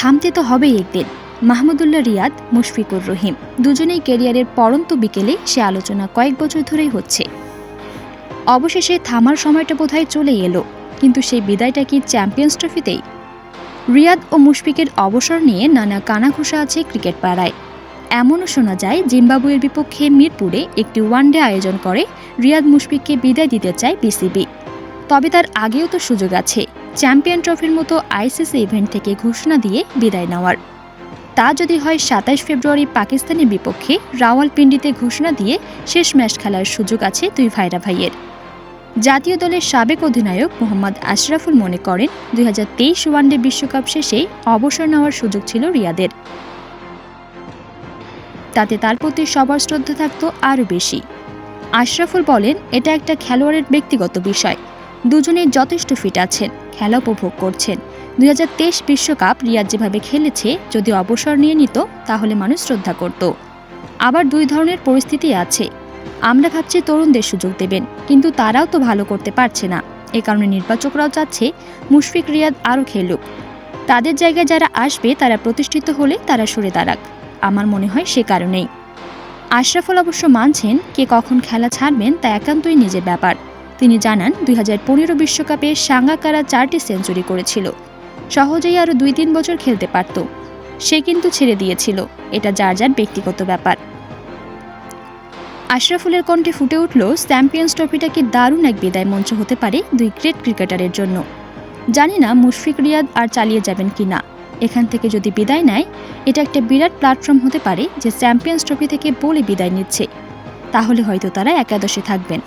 থামতে তো হবেই একদিন। মাহমুদুল্লাহ রিয়াদ, মুশফিকুর রহিম। দুজনেই ক্যারিয়ারের পরন্ত বিকেলে সে আলোচনা কয়েক বছর ধরেই হচ্ছে। অবশেষে থামার সময়টা বোধহয় চলে এলো, কিন্তু সেই বিদায়টা কি চ্যাম্পিয়ন্স ট্রফিতেই? রিয়াদ ও মুশফিকের অবসর নিয়ে নানা কানাঘুষা আছে ক্রিকেট পাড়ায়। এমনও শোনা যায়, জিম্বাবুয়ের বিপক্ষে মিরপুরে একটি ওয়ানডে আয়োজন করে রিয়াদ মুশফিককে বিদায় দিতে চায় বিসিবি। তবে তার আগেও তো সুযোগ আছে। চ্যাম্পিয়ন ট্রফির মতো আইসিসি ইভেন্ট থেকে ঘোষণা দিয়ে বিদায় নেওয়ার। তা যদি হয় সাতাশ ফেব্রুয়ারি পাকিস্তানের বিপক্ষে, রাওয়ালপিন্ডিতে ঘোষণা দিয়ে শেষ ম্যাচ খেলার সুযোগ আছে দুই ভাইরা ভাইয়ের। জাতীয় দলের সাবেক অধিনায়ক মোহাম্মদ আশরাফুল মনে করেন দু হাজার তেইশ ওয়ানডে বিশ্বকাপ শেষে অবসর নেওয়ার সুযোগ ছিল রিয়াদের। তাতে তার প্রতি সবার শ্রদ্ধা থাকত আরও বেশি। আশরাফুল বলেন, এটা একটা খেলোয়াড়ের ব্যক্তিগত বিষয়। দুজনেই যথেষ্ট ফিট আছেন, খেলা উপভোগ করছেন। দুই বিশ্বকাপ রিয়াদ যেভাবে খেলেছে, যদি অবসর নিয়ে নিত, তাহলে মানুষ শ্রদ্ধা করত। আবার দুই ধরনের পরিস্থিতি আছে। আমরা ভাবছি তরুণদের সুযোগ দেবেন, কিন্তু তারাও তো ভালো করতে পারছে না। এ কারণে নির্বাচকরাও চাচ্ছে, মুশফিক রিয়াদ আরও খেলুক। তাদের জায়গায় যারা আসবে, তারা প্রতিষ্ঠিত হলে তারা সরে দাঁড়াক। আমার মনে হয় সে কারণেই। আশরাফুল অবশ্য মানছেন, কে কখন খেলা ছাড়বেন তা একান্তই নিজের ব্যাপার। তিনি জানান, দুই বিশ্বকাপে সাঙ্গাকারা চারটি সেঞ্চুরি করেছিল। সহজেই আরও দুই তিন বছর খেলতে পারত। সে কিন্তু ছেড়ে দিয়েছিল। এটা যার যার ব্যক্তিগত ব্যাপার। আশরাফুলের কণ্ঠে ফুটে উঠল চ্যাম্পিয়ন্স ট্রফিটা কি দারুণ এক বিদায় মঞ্চ হতে পারে দুই গ্রেট ক্রিকেটারের জন্য। জানি না মুশফিক রিয়াদ আর চালিয়ে যাবেন কি না। এখান থেকে যদি বিদায় নেয়, এটা একটা বিরাট প্ল্যাটফর্ম হতে পারে যে চ্যাম্পিয়ন্স ট্রফি থেকে বলে বিদায় নিচ্ছে। তাহলে হয়তো তারা একাদশে থাকবেন।